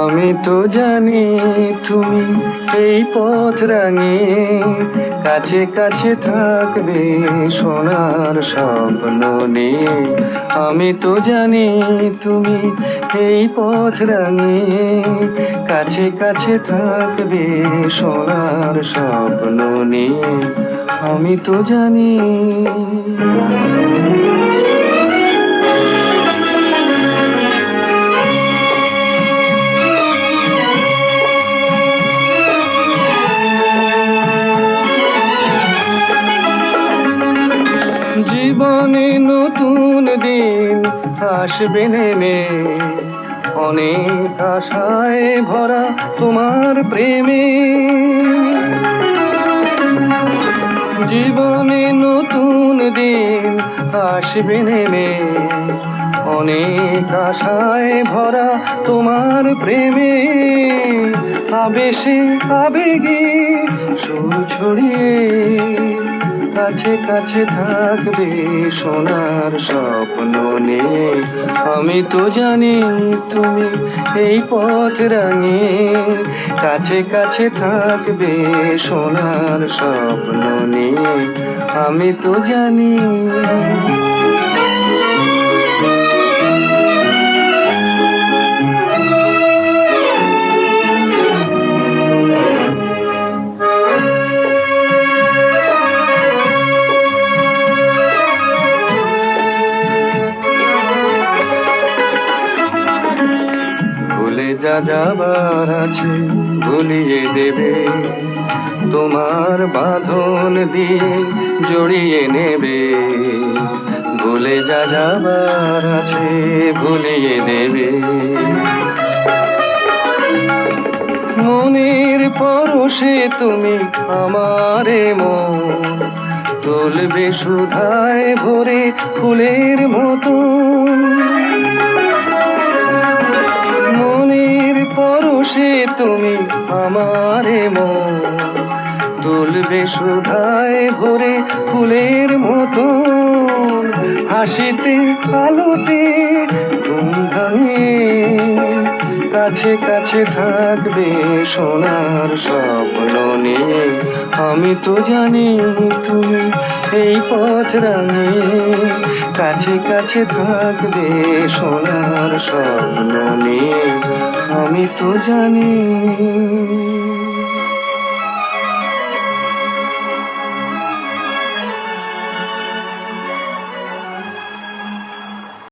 আমি তো জানি তুমি এই পথ রাঙিয়ে কাছে কাছে থাকবে সোনার স্বপ্ন নিয়ে। আমি তো জানি তুমি এই পথ রাঙিয়ে কাছে কাছে থাকবে সোনার স্বপ্ন নিয়ে আমি তো জানি। জীবনে নতুন দিন আসবে নেমে। অনেক আশায় ভরা তোমার প্রেমে। জীবনে নতুন দিন আসবে নেমে। অনেক আশায় ভরা তোমার প্রেমে। আবেশে আবেগে সুর ছড়িয়ে কাছে কাছে থাকবে সোনার স্বপ্ন নিয়ে। আমি তো জানি তুমি এই পথ রাঙে কাছে কাছে থাকবে সোনার স্বপ্ন নিয়ে। আমি তো জানি যা যাবার আছে ভুলিয়ে দেবে। তোমার বাঁধন দিয়ে জড়িয়ে নেবে। ভুলে যা যাবার আছে ভুলিয়ে দেবে। মনের পরশে তুমি আমারে মন তুলবে সুধায় ভরে ফুলের মতো। তুমি আমারে মন তুলবে সুধায় ভরে ফুলের মতো হাসিতে, আলোতে, ধুমধামে কাছে কাছে থাকবে সোনার স্বপ্ন নিয়ে। আমি তো জানি তুমি এই পথ রাঙিয়ে কাছে কাছে থাকবে সোনার স্বপ্ন নিয়ে আমি তো জানি।